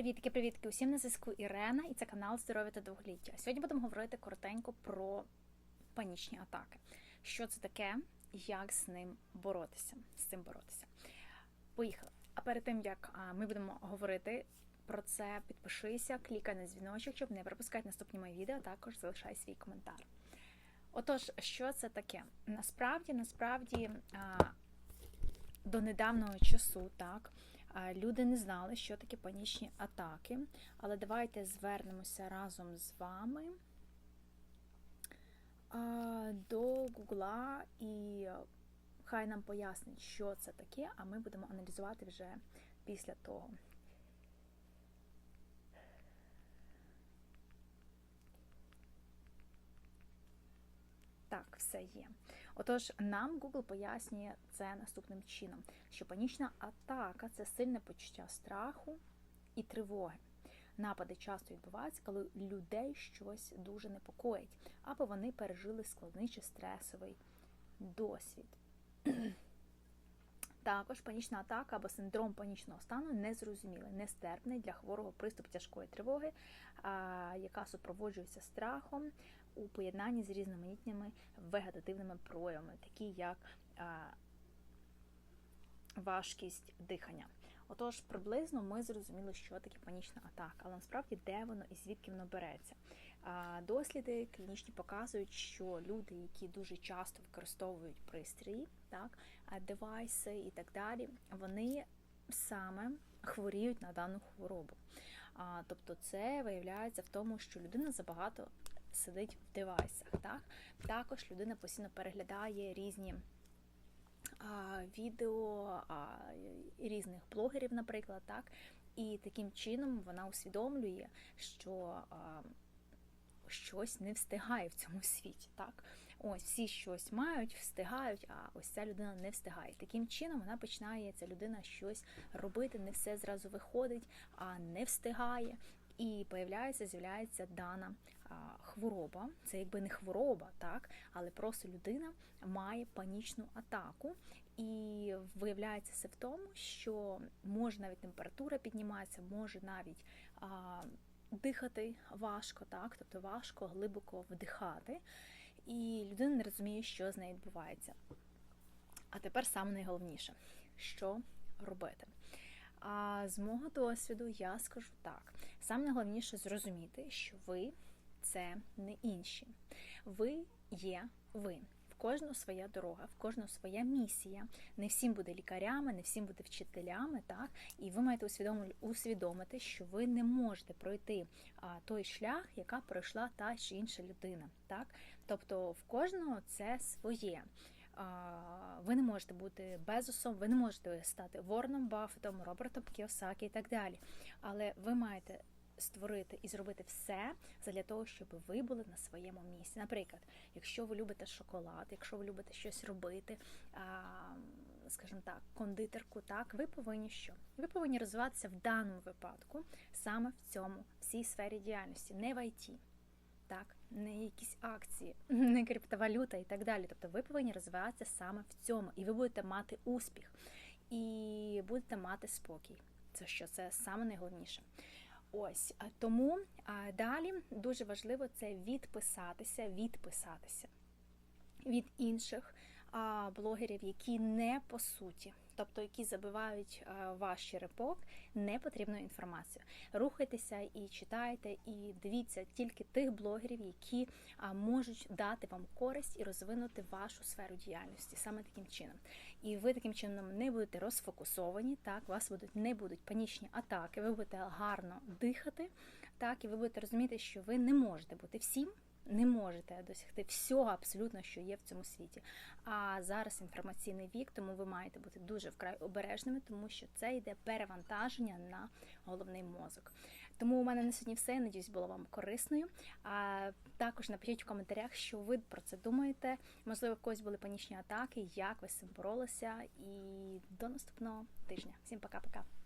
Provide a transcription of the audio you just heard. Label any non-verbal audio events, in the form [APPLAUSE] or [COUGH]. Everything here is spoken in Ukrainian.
Привітки, привітки! Усім на зв'язку Ірена, і це канал Здоров'я та довголіття. Сьогодні будемо говорити коротенько про панічні атаки. Що це таке, як з ним боротися? З цим боротися. Поїхали. А перед тим як ми будемо говорити про це, підпишися, клікай на дзвіночок, щоб не пропускати наступні мої відео, а також залишай свій коментар. Отож, що це таке? Насправді, насправді, до недавнього часу, так. Люди не знали, що таке панічні атаки, але давайте звернемося разом з вами до Гугла і хай нам пояснить, що це таке, а ми будемо аналізувати вже після того. Так, все є. Отож, нам Google пояснює це наступним чином: що панічна атака це сильне почуття страху і тривоги. Напади часто відбуваються, коли людей щось дуже непокоїть, або вони пережили складний чи стресовий досвід. Також панічна атака або синдром панічного стану незрозумілий, нестерпний для хворого приступ тяжкої тривоги, яка супроводжується страхом у поєднанні з різноманітними вегетативними проявами, такі як важкість дихання. Отож, приблизно ми зрозуміли, що таке панічна атака, але насправді де воно і звідки воно береться. Досліди клінічні показують, що люди, які дуже часто використовують пристрої, так, девайси і так далі, вони саме хворіють на дану хворобу. Тобто, це виявляється в тому, що людина забагато сидить в девайсах. Так? Також людина постійно переглядає різні відео різних блогерів, наприклад, так? І таким чином вона усвідомлює, що а, щось не встигає в цьому світі. так? Ось всі щось мають, встигають, а ось ця людина не встигає. Таким чином вона починає ця людина щось робити, не все зразу виходить, а не встигає. І появляється, з'являється дана а, хвороба. Це якби не хвороба, так, але просто людина має панічну атаку, і виявляється це в тому, що може навіть температура піднімається, може навіть а, дихати важко, так, тобто важко глибоко вдихати, і людина не розуміє, що з нею відбувається. А тепер саме найголовніше, що робити. А з мого досвіду я скажу так: саме найголовніше зрозуміти, що ви це не інші. Ви є ви. В кожного своя дорога, в кожного своя місія. Не всім буде лікарями, не всім буде вчителями, так і ви маєте усвідомити, що ви не можете пройти той шлях, яка пройшла та чи інша людина. Так, тобто в кожного це своє ви не можете бути безусом, ви не можете стати Ворном Баффетом, Робертом Кіосакі і так далі. Але ви маєте створити і зробити все для того, щоб ви були на своєму місці. Наприклад, якщо ви любите шоколад, якщо ви любите щось робити, скажімо так, кондитерку, так, ви повинні що? Ви повинні розвиватися в даному випадку саме в цьому, в цій сфері діяльності, не в ІТ так, не якісь акції, [LAUGHS] не криптовалюта і так далі. Тобто ви повинні розвиватися саме в цьому, і ви будете мати успіх, і будете мати спокій. Це що це саме найголовніше. Ось тому далі дуже важливо це відписатися, відписатися від інших блогерів, які не по суті тобто які забивають е, ваш черепок непотрібною інформацією. Рухайтеся і читайте, і дивіться тільки тих блогерів, які можуть дати вам користь і розвинути вашу сферу діяльності саме таким чином. І ви таким чином не будете розфокусовані, так, у вас будуть не будуть панічні атаки, ви будете гарно дихати, так, і ви будете розуміти, що ви не можете бути всім не можете досягти всього абсолютно, що є в цьому світі. А зараз інформаційний вік, тому ви маєте бути дуже вкрай обережними, тому що це йде перевантаження на головний мозок. Тому у мене на сьогодні все. Я надіюсь, було вам корисною. А також напишіть в коментарях, що ви про це думаєте. Можливо, в когось були панічні атаки, як ви з цим боролися. І до наступного тижня. Всім пока-пока.